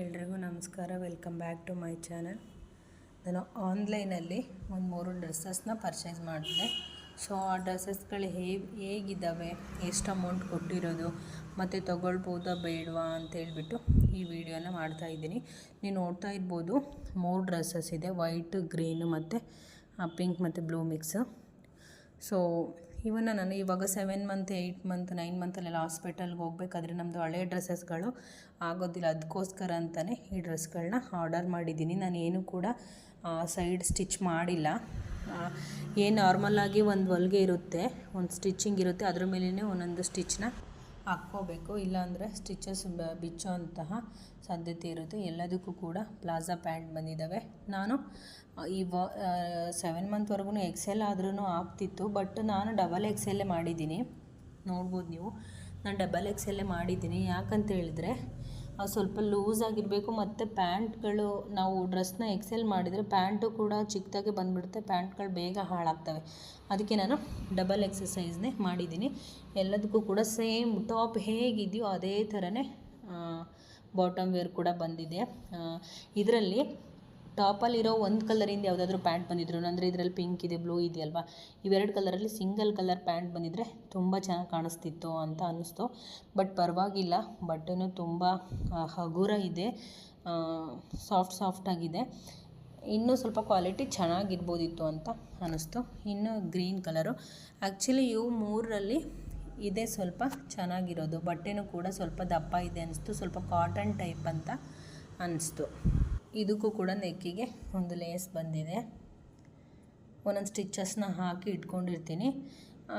ಎಲ್ರಿಗೂ ನಮಸ್ಕಾರ. Welcome back to my channel ನಾನು ಆನ್ಲೈನಲ್ಲಿ ಒಂದು ಮೂರು ಡ್ರೆಸ್ಸಸ್ನ ಪರ್ಚೇಸ್ ಮಾಡಿದೆ ಸೊ ಆ ಡ್ರೆಸ್ಸಸ್ಗಳು ಹೇ ಹೇಗಿದ್ದಾವೆ ಎಷ್ಟು ಅಮೌಂಟ್ ಕೊಟ್ಟಿರೋದು? ಮತ್ತು ತೊಗೊಳ್ಬೋದಾ ಬೇಡವಾ ಅಂತ ಅಂತೇಳ್ಬಿಟ್ಟು ಈ ವಿಡಿಯೋನ ಮಾಡ್ತಾ ಇದ್ದೀನಿ. ನೀವು ನೋಡ್ತಾ ಇರ್ಬೋದು, ಮೂರು ಡ್ರೆಸ್ಸಸ್ ಇದೆ. ವೈಟ್ ಗ್ರೀನು ಮತ್ತು ಪಿಂಕ್ ಮತ್ತು ಬ್ಲೂ ಮಿಕ್ಸು ಸೊ ಇವನ್ನ ನಾನು ಇವಾಗ seven month eight month nine ಮಂತಲ್ಲೆಲ್ಲ ಹಾಸ್ಪಿಟಲ್ಗೆ ಹೋಗ್ಬೇಕಾದ್ರೆ ನಮ್ಮದು ಹಳೆ ಡ್ರೆಸ್ಸಸ್ಗಳು ಆಗೋದಿಲ್ಲ. ಅದಕ್ಕೋಸ್ಕರ ಅಂತಲೇ ಈ ಡ್ರೆಸ್ಗಳನ್ನ ಆರ್ಡರ್ ಮಾಡಿದ್ದೀನಿ. ನಾನು ಏನು ಕೂಡ ಸೈಡ್ ಸ್ಟಿಚ್ ಮಾಡಿಲ್ಲ. ಏನು ನಾರ್ಮಲಾಗಿ ಒಂದು ಹೊಲಿಗೆ ಇರುತ್ತೆ, ಒಂದು ಸ್ಟಿಚಿಂಗ್ ಇರುತ್ತೆ. ಅದ್ರ ಮೇಲೇ ಒಂದೊಂದು ಸ್ಟಿಚ್ನ ಹಾಕ್ಕೋಬೇಕು. ಇಲ್ಲಾಂದರೆ ಸ್ಟಿಚಸ್ ಬಿಚ್ಚೋ ಅಂತಹ ಸಾಧ್ಯತೆ ಇರುತ್ತೆ. ಎಲ್ಲದಕ್ಕೂ ಕೂಡ ಪ್ಲಾಜಾ ಪ್ಯಾಂಟ್ ಬಂದಿದ್ದಾವೆ ನಾನು ಈ ವ ಸೆವೆನ್ ಮಂತ್ವರೆಗೂ ಎಕ್ಸೆಲ್ ಆದ್ರೂ ಆಗ್ತಿತ್ತು ಬಟ್ ನಾನು ಡಬಲ್ ಎಕ್ಸೆಲ್ಲೇ ಮಾಡಿದ್ದೀನಿ. ನೋಡ್ಬೋದು ನೀವು. ನಾನು ಡಬಲ್ ಎಕ್ಸೆಲ್ಲೇ ಮಾಡಿದ್ದೀನಿ. ಯಾಕಂತ ಹೇಳಿದ್ರೆ ಸ್ವಲ್ಪ ಲೂಸ್ ಆಗಿರಬೇಕು. ಮತ್ತು ಪ್ಯಾಂಟ್ಗಳು, ನಾವು ಡ್ರೆಸ್ನ ಎಕ್ಸೆಲ್ ಮಾಡಿದರೆ ಪ್ಯಾಂಟು ಕೂಡ ಚಿಕ್ಕದಾಗೆ ಬಂದುಬಿಡುತ್ತೆ. ಪ್ಯಾಂಟ್ಗಳು ಬೇಗ ಹಾಳಾಗ್ತವೆ. ಅದಕ್ಕೆ ನಾನು ಡಬಲ್ ಎಕ್ಸಸೈಸ್ನೇ ಮಾಡಿದ್ದೀನಿ. ಎಲ್ಲದಕ್ಕೂ ಕೂಡ ಸೇಮ್ ಟಾಪ್ ಹೇಗಿದೆಯೋ ಅದೇ ಥರನೇ ಬಾಟಮ್ ವೇರ್ ಕೂಡ ಬಂದಿದೆ. ಇದರಲ್ಲಿ ಟಾಪಲ್ಲಿರೋ ಒಂದು ಕಲರಿಂದ ಯಾವುದಾದ್ರೂ ಪ್ಯಾಂಟ್ ಬಂದಿದ್ರು. ಅಂದರೆ ಇದರಲ್ಲಿ ಪಿಂಕ್ ಇದೆ ಬ್ಲೂ ಇದೆ ಅಲ್ವಾ? ಇವೆರಡು ಕಲರಲ್ಲಿ ಸಿಂಗಲ್ ಕಲರ್ ಪ್ಯಾಂಟ್ ಬಂದಿದ್ದರೆ ತುಂಬ ಚೆನ್ನಾಗಿ ಕಾಣಿಸ್ತಿತ್ತು ಅಂತ ಅನ್ನಿಸ್ತು. ಬಟ್ ಪರವಾಗಿಲ್ಲ, ಬಟ್ಟೆನು ತುಂಬ ಹಗುರ ಇದೆ. ಸಾಫ್ಟ್ ಸಾಫ್ಟಾಗಿದೆ ಇನ್ನೂ ಸ್ವಲ್ಪ ಕ್ವಾಲಿಟಿ ಚೆನ್ನಾಗಿರ್ಬೋದಿತ್ತು ಅಂತ ಅನ್ನಿಸ್ತು. ಇನ್ನು ಗ್ರೀನ್ ಕಲರು ಆ್ಯಕ್ಚುಲಿ ಇವು ಮೂರರಲ್ಲಿ ಇದೆ ಸ್ವಲ್ಪ ಚೆನ್ನಾಗಿರೋದು. ಬಟ್ಟೆನೂ ಕೂಡ ಸ್ವಲ್ಪ ದಪ್ಪ ಇದೆ ಅನ್ನಿಸ್ತು. ಸ್ವಲ್ಪ ಕಾಟನ್ ಟೈಪ್ ಅಂತ ಅನ್ನಿಸ್ತು. ಇದಕ್ಕೂ ಕೂಡ ನೆಕ್ಕಿಗೆ ಒಂದು ಲೇಸ್ ಬಂದಿದೆ. ಒಂದೊಂದು ಸ್ಟಿಚಸ್ನ ಹಾಕಿ ಇಟ್ಕೊಂಡಿರ್ತೀನಿ.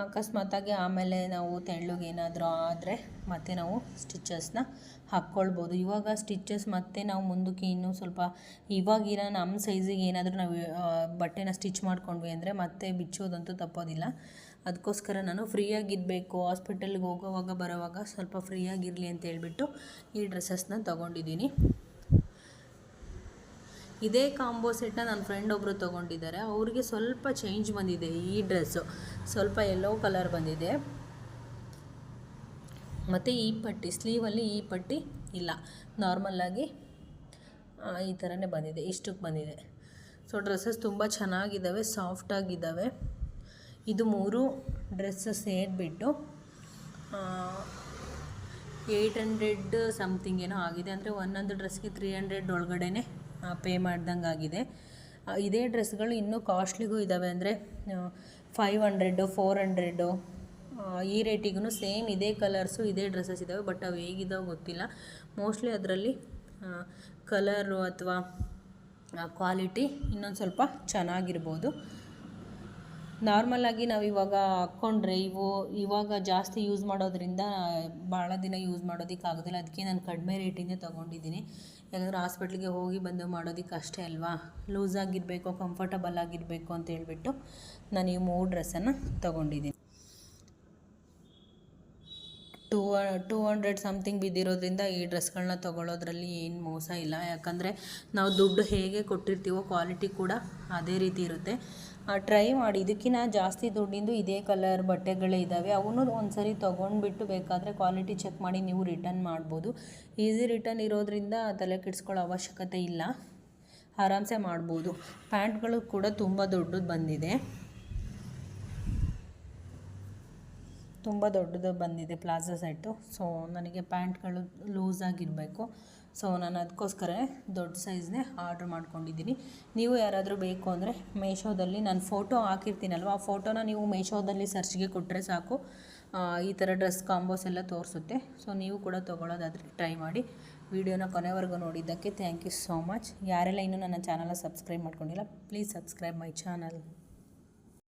ಅಕಸ್ಮಾತಾಗಿ ಆಮೇಲೆ ನಾವು ತೆಳ್ಳಗೆ ಏನಾದರೂ ಆದರೆ ಮತ್ತೆ ನಾವು ಸ್ಟಿಚಸ್ನ ಹಾಕ್ಕೊಳ್ಬೋದು. ಇವಾಗ ಸ್ಟಿಚಸ್ ಮತ್ತೆ ನಾವು ಮುಂದಕ್ಕೆ ಇನ್ನೂ ಸ್ವಲ್ಪ ಇವಾಗಿರೋ ನಮ್ಮ ಸೈಜಿಗೆ ಏನಾದರೂ ನಾವು ಬಟ್ಟೆನ ಸ್ಟಿಚ್ ಮಾಡ್ಕೊಂಡ್ವಿ ಅಂದರೆ ಮತ್ತೆ ಬಿಚ್ಚೋದಂತೂ ತಪ್ಪೋದಿಲ್ಲ. ಅದಕ್ಕೋಸ್ಕರ ನಾನು ಫ್ರೀಯಾಗಿರಬೇಕು. ಹಾಸ್ಪಿಟಲ್ಗೆ ಹೋಗೋವಾಗ ಬರೋವಾಗ ಸ್ವಲ್ಪ ಫ್ರೀಯಾಗಿರಲಿ ಅಂತ ಹೇಳ್ಬಿಟ್ಟು ಈ ಡ್ರೆಸ್ಸಸ್ನ ತೊಗೊಂಡಿದ್ದೀನಿ. ಇದೇ ಕಾಂಬೋ ಸೆಟ್ನ ನನ್ನ ಫ್ರೆಂಡ್ ಒಬ್ಬರು ತೊಗೊಂಡಿದ್ದಾರೆ ಅವ್ರಿಗೆ ಸ್ವಲ್ಪ ಚೇಂಜ್ ಬಂದಿದೆ ಈ ಡ್ರೆಸ್ಸು ಸ್ವಲ್ಪ ಯೆಲ್ಲೋ ಕಲರ್ ಬಂದಿದೆ. ಮತ್ತು ಈ ಪಟ್ಟಿ ಸ್ಲೀವಲ್ಲಿ ಈ ಪಟ್ಟಿ ಇಲ್ಲ. ನಾರ್ಮಲ್ಲಾಗಿ ಈ ಥರನೇ ಬಂದಿದೆ ಇಷ್ಟಕ್ಕೆ ಬಂದಿದೆ. ಸೊ ಡ್ರೆಸ್ಸಸ್ ತುಂಬ ಚೆನ್ನಾಗಿದ್ದಾವೆ ಸಾಫ್ಟಾಗಿದ್ದಾವೆ ಇದು ಮೂರು ಡ್ರೆಸ್ಸಸ್ ಸೇರಿಬಿಟ್ಟು ಏಯ್ಟ್ ಹಂಡ್ರೆಡ್ ಸಮಥಿಂಗ್ ಏನೋ ಆಗಿದೆ. ಅಂದರೆ ಒಂದೊಂದು ಡ್ರೆಸ್ಗೆ ತ್ರೀ ಹಂಡ್ರೆಡ್ ಒಳಗಡೆನೆ ಪೇ ಮಾಡ್ದಂಗೆ ಆಗಿದೆ. ಇದೇ ಡ್ರೆಸ್ಗಳು ಇನ್ನೂ ಕಾಸ್ಟ್ಲಿಗೂ ಇದ್ದಾವೆ ಅಂದರೆ ಫೈವ್ ಹಂಡ್ರೆಡು ಫೋರ್ ಹಂಡ್ರೆಡು ಈ ರೇಟಿಗೂ ಸೇಮ್ ಇದೇ ಕಲರ್ಸು ಇದೇ ಡ್ರೆಸ್ಸಸ್ ಇದ್ದಾವೆ ಬಟ್ ಅವು ಹೇಗಿದ್ದಾವೆ ಗೊತ್ತಿಲ್ಲ. ಮೋಸ್ಟ್ಲಿ ಅದರಲ್ಲಿ ಕಲರು ಅಥವಾ ಕ್ವಾಲಿಟಿ ಇನ್ನೊಂದು ಸ್ವಲ್ಪ ಚೆನ್ನಾಗಿರ್ಬೋದು. ನಾರ್ಮಲಾಗಿ ನಾವು ಇವಾಗ ಹಾಕ್ಕೊಂಡ್ರೆ ಇವು ಇವಾಗ ಜಾಸ್ತಿ ಯೂಸ್ ಮಾಡೋದ್ರಿಂದ ಭಾಳ ದಿನ ಯೂಸ್ ಮಾಡೋದಕ್ಕಾಗೋದಿಲ್ಲ ಅದಕ್ಕೆ ನಾನು ಕಡಿಮೆ ರೇಟಿಂದೇ ತೊಗೊಂಡಿದ್ದೀನಿ. ಯಾಕಂದರೆ ಹಾಸ್ಪಿಟ್ಲಿಗೆ ಹೋಗಿ ಬಂದು ಮಾಡೋದಕ್ಕೆ ಅಷ್ಟೇ ಅಲ್ವಾ? ಲೂಸ್ ಆಗಿರಬೇಕು ಕಂಫರ್ಟಬಲ್ ಆಗಿರಬೇಕು ಅಂತ ಹೇಳ್ಬಿಟ್ಟು ನಾನು ಈ ಮೂರು ಡ್ರೆಸ್ಸನ್ನು ತೊಗೊಂಡಿದ್ದೀನಿ. ಟೂ ಟೂ ಹಂಡ್ರೆಡ್ ಸಮಥಿಂಗ್ ಬಿದ್ದಿರೋದ್ರಿಂದ ಈ ಡ್ರೆಸ್ಗಳನ್ನ ತೊಗೊಳೋದ್ರಲ್ಲಿ ಏನು ಮೋಸ ಇಲ್ಲ. ಯಾಕಂದರೆ ನಾವು ದುಡ್ಡು ಹೇಗೆ ಕೊಟ್ಟಿರ್ತೀವೋ ಕ್ವಾಲಿಟಿ ಕೂಡ ಅದೇ ರೀತಿ ಇರುತ್ತೆ. ಟ್ರೈ ಮಾಡಿ. ಇದಕ್ಕಿಂತ ಜಾಸ್ತಿ ದುಡ್ಡಿಂದು ಇದೇ ಕಲರ್ ಬಟ್ಟೆಗಳೇ ಇದ್ದಾವೆ ಅವನು ಒಂದು ಸರಿ ತೊಗೊಂಡ್ಬಿಟ್ಟು ಬೇಕಾದರೆ ಕ್ವಾಲಿಟಿ ಚೆಕ್ ಮಾಡಿ ನೀವು ರಿಟರ್ನ್ ಮಾಡ್ಬೋದು. ಈಸಿ ರಿಟರ್ನ್ ಇರೋದ್ರಿಂದ ತಲೆ ಕೆಡಿಸ್ಕೊಳ್ಳೋ ಅವಶ್ಯಕತೆ ಇಲ್ಲ. ಆರಾಮ್ಸೆ ಮಾಡ್ಬೋದು. ಪ್ಯಾಂಟ್ಗಳು ಕೂಡ ತುಂಬ ದೊಡ್ಡದು ಬಂದಿದೆ. ತುಂಬ ದೊಡ್ಡದು ಬಂದಿದೆ ಪ್ಲಾಜಾ ಸೆಟ್ಟು. ಸೊ ನನಗೆ ಪ್ಯಾಂಟ್ಗಳು ಲೂಸ್ ಆಗಿರಬೇಕು. ಸೊ ನಾನು ಅದಕ್ಕೋಸ್ಕರ ದೊಡ್ಡ ಸೈಜ್ನೇ ಆರ್ಡ್ರ್ ಮಾಡ್ಕೊಂಡಿದ್ದೀನಿ. ನೀವು ಯಾರಾದರೂ ಬೇಕು ಅಂದರೆ ಮೇಶೋದಲ್ಲಿ ನಾನು ಫೋಟೋ ಹಾಕಿರ್ತೀನಲ್ವ, ಆ ಫೋಟೋನ ನೀವು ಮೀಶೋದಲ್ಲಿ ಸರ್ಚ್ಗೆ ಕೊಟ್ಟರೆ ಸಾಕು. ಈ ಥರ ಡ್ರೆಸ್ ಕಾಂಬೋಸ್ ಎಲ್ಲ ತೋರಿಸುತ್ತೆ. ಸೊ ನೀವು ಕೂಡ ತೊಗೊಳ್ಳೋದಾದರೆ ಟ್ರೈ ಮಾಡಿ. ವಿಡಿಯೋನ ಕೊನೆವರೆಗೂ ನೋಡಿದ್ದಕ್ಕೆ ಥ್ಯಾಂಕ್ ಯು ಸೋ ಮಚ್ ಯಾರೆಲ್ಲ ಇನ್ನೂ ನನ್ನ ಚಾನಲ್ನ ಸಬ್ಸ್ಕ್ರೈಬ್ ಮಾಡ್ಕೊಂಡಿಲ್ಲ ಪ್ಲೀಸ್ ಸಬ್ಸ್ಕ್ರೈಬ್ ಮೈ ಚಾನಲ್